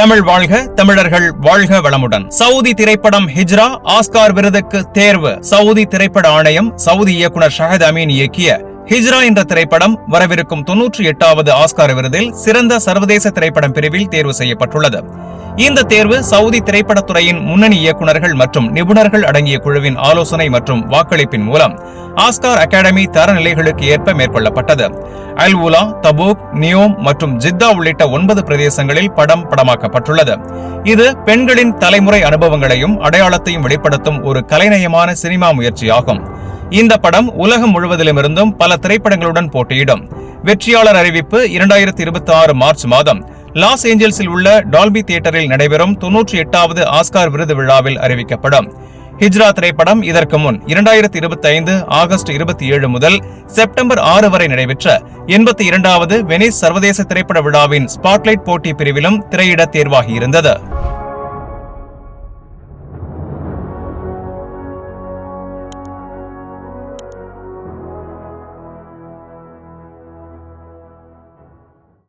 தமிழ் வாழ்க தமிழர்கள் வாழ்க வளமுடன். சவுதி திரைப்படம் ஹிஜ்ரா ஆஸ்கார் விருதுக்கு தேர்வு. சவுதி திரைப்பட ஆணையம் சவுதி இயக்குனர் ஷஹத் அமீன் இயக்கிய ஹிஜ்ரா என்ற திரைப்படம் வரவிருக்கும் தொன்னூற்றி எட்டாவது ஆஸ்கார் விருதில் சிறந்த சர்வதேச திரைப்படம் பிரிவில் தேர்வு செய்யப்பட்டுள்ளது. இந்த தேர்வு சவுதி திரைப்படத்துறையின் முன்னணி இயக்குநர்கள் மற்றும் நிபுணர்கள் அடங்கிய குழுவின் ஆலோசனை மற்றும் வாக்களிப்பின் மூலம் ஆஸ்கார் அகாடமி தரநிலைகளுக்கு ஏற்ப மேற்கொள்ளப்பட்டது. அல் உலா தபூக் நியோம் மற்றும் ஜித்தா உள்ளிட்ட ஒன்பது பிரதேசங்களில் படம் படமாக்கப்பட்டுள்ளது. இது பெண்களின் தலைமுறை அனுபவங்களையும் அடையாளத்தையும் வெளிப்படுத்தும் ஒரு கலைநயமான சினிமா முயற்சியாகும். இந்த படம் உலகம் முழுவதிலுமிருந்தும் பல திரைப்படங்களுடன் போட்டியிடும். வெற்றியாளர் அறிவிப்பு இரண்டாயிரத்தி இருபத்தி ஆறு மார்ச் மாதம். லாஸ் ஏஞ்சல்ஸில் உள்ள டால்பி தியேட்டரில் நடைபெறும் தொன்னூற்றி எட்டாவது ஆஸ்கார் விருது விழாவில் அறிவிக்கப்படும். ஹிஜ்ரா திரைப்படம் இதற்கு முன் இரண்டாயிரத்தி இருபத்தி ஐந்து ஆகஸ்ட் இருபத்தி ஏழு முதல் செப்டம்பர் ஆறு வரை நடைபெற்ற எண்பத்தி இரண்டாவது வெனிஸ் சர்வதேச திரைப்பட விழாவின் ஸ்பாட்லைட் போட்டி பிரிவிலும் திரையிட தேர்வாகியிருந்தது.